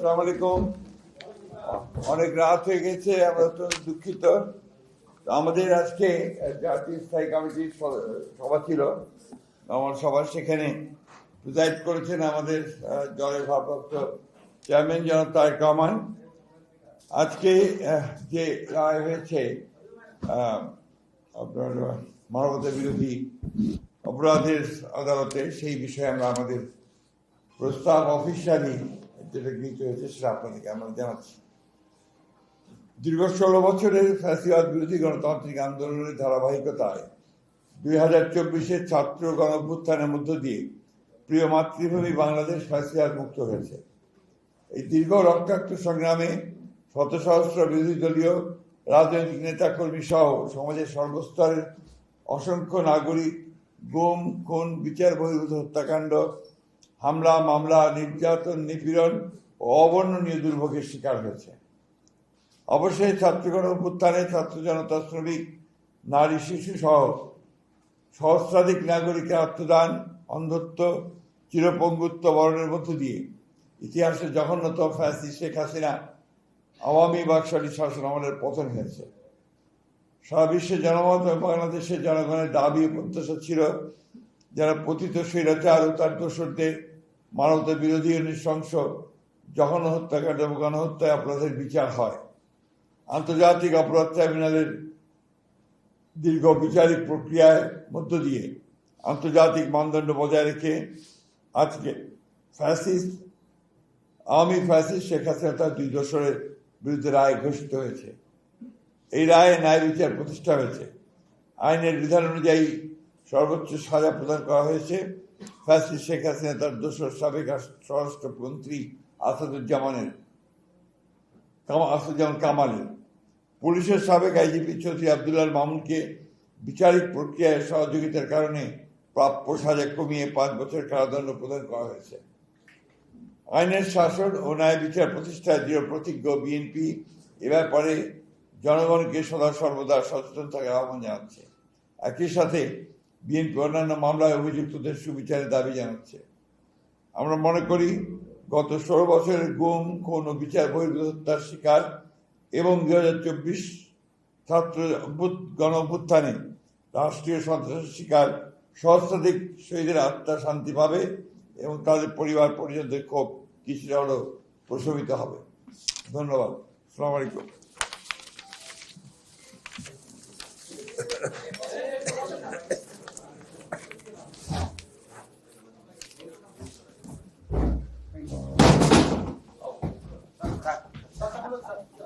আসসালামু অনেক রাত হয়ে গেছে, আমরা অত্যন্ত দুঃখিত। আমাদের আজকে জাতীয় স্থায়ী কমিটির সভা ছিল। আমার সবার সেখানে প্রিজাইড করেছেন আমাদের দলের ভারপ্রাপ্ত চেয়ারম্যান জনাব তারেক রহমান। আজকে যে রায় হয়েছে আপনার মানবতা বিরোধী অপরাধের আদালতে সেই বিষয়ে আমরা আমাদের প্রস্তাব অফিসিয়ালি যেটা গৃহীত হয়েছে সেটা আপনাদেরকে আমরা জানাচ্ছি দীর্ঘ ষোলো বছরের ফ্যাসিবাদ বিরোধী গণতান্ত্রিক আন্দোলনের ধারাবাহিকতায় দুই হাজার চব্বিশের ছাত্র গণভ্যুত্থানের মধ্য দিয়ে প্রিয় মাতৃভূমি বাংলাদেশ ফ্যাসিবাদ মুক্ত হয়েছে এই দীর্ঘ রক্তাক্ত সংগ্রামে শত সহস্র বিরোধী দলীয় রাজনৈতিক নেতাকর্মী সহ সমাজের সর্বস্তরের অসংখ্য নাগরিক গুম খুন বিচার বহির্ভূত হত্যাকাণ্ড হামলা, মামলা, নির্যাতন, নিপীড়ন ও অবর্ণনীয় দুর্ভোগের শিকার হয়েছে। অবশ্যই ছাত্রগণ অভ্যুত্থানে ছাত্র জনতা, শ্রমিক, নারী, শিশু সহ সহস্রাধিক নাগরিকের আত্মদান, অন্ধত্ব, চিরপঙ্গুত্ব বরণের মধ্য দিয়ে ইতিহাসে জঘন্যতম ফ্যাসি শেখ হাসিনা আওয়ামী বাকশালী শাসন আমলের পতন হয়েছে। সারা বিশ্বের জনমত বাংলাদেশের জনগণের দাবি প্রত্যাশা ছিল, যারা পতিত স্বৈরাচার ও তার দোসরদের মানবতা বিরোধী নৃশংস যখন হত্যাকাণ্ড এবং গণহত্যায় অপরাধের বিচার হয়। আন্তর্জাতিক অপরাধ ট্রাইব্যুনালের দীর্ঘ বিচারিক প্রক্রিয়ার মধ্য দিয়ে আন্তর্জাতিক মানদণ্ড বজায় রেখে আজকে ফ্যাসিস্ট, আওয়ামী ফ্যাসিস্ট শেখ হাসিনা তার দুই দশরের বিরুদ্ধে রায় ঘোষিত হয়েছে। এই রায়ে ন্যায় বিচার প্রতিষ্ঠা হয়েছে। আইনের বিধান অনুযায়ী সর্বোচ্চ সাজা প্রদান করা হয়েছে। ফ্যাসিস্ট শেখ হাসিনা তার দোসর সাবেক স্বরাষ্ট্রমন্ত্রী আসাদুজ্জামানের আসাদুজ্জামান কামালের। পুলিশের সাবেক আইজিপি চৌধুরী আবদুল্লাহ মামুনকে বিচারিক প্রক্রিয়ায় সহযোগিতার কারণে প্রাপ্য সাজা কমিয়ে পাঁচ বছর কারাদণ্ড প্রদান করা হয়েছে। আইনের শাসন ও ন্যায় বিচার প্রতিষ্ঠায় দৃঢ় প্রতিজ্ঞ বিএনপি। এ ব্যাপারে জনগণকে সদা সর্বদা সচেতন থাকার আহ্বান জানাচ্ছে। একই সাথে বিএনপি অন্যান্য মামলায় অভিযুক্তদের সুবিচারের দাবি জানাচ্ছে। আমরা মনে করি, গত ষোলো বছরের গুম, খুন ও বিচার বহির্ভূত হত্যার শিকার এবং দু হাজার চব্বিশ ছাত্র গণ অভ্যুত্থানে রাষ্ট্রীয় সন্ত্রাসের শিকার সহস্রাধিক শহীদের আত্মা শান্তি পাবে এবং তাদের পরিবার পরিজনদের ক্ষোভ কিছুটা হলেও প্রশমিত হবে। ধন্যবাদ। সালাম Hello, sir.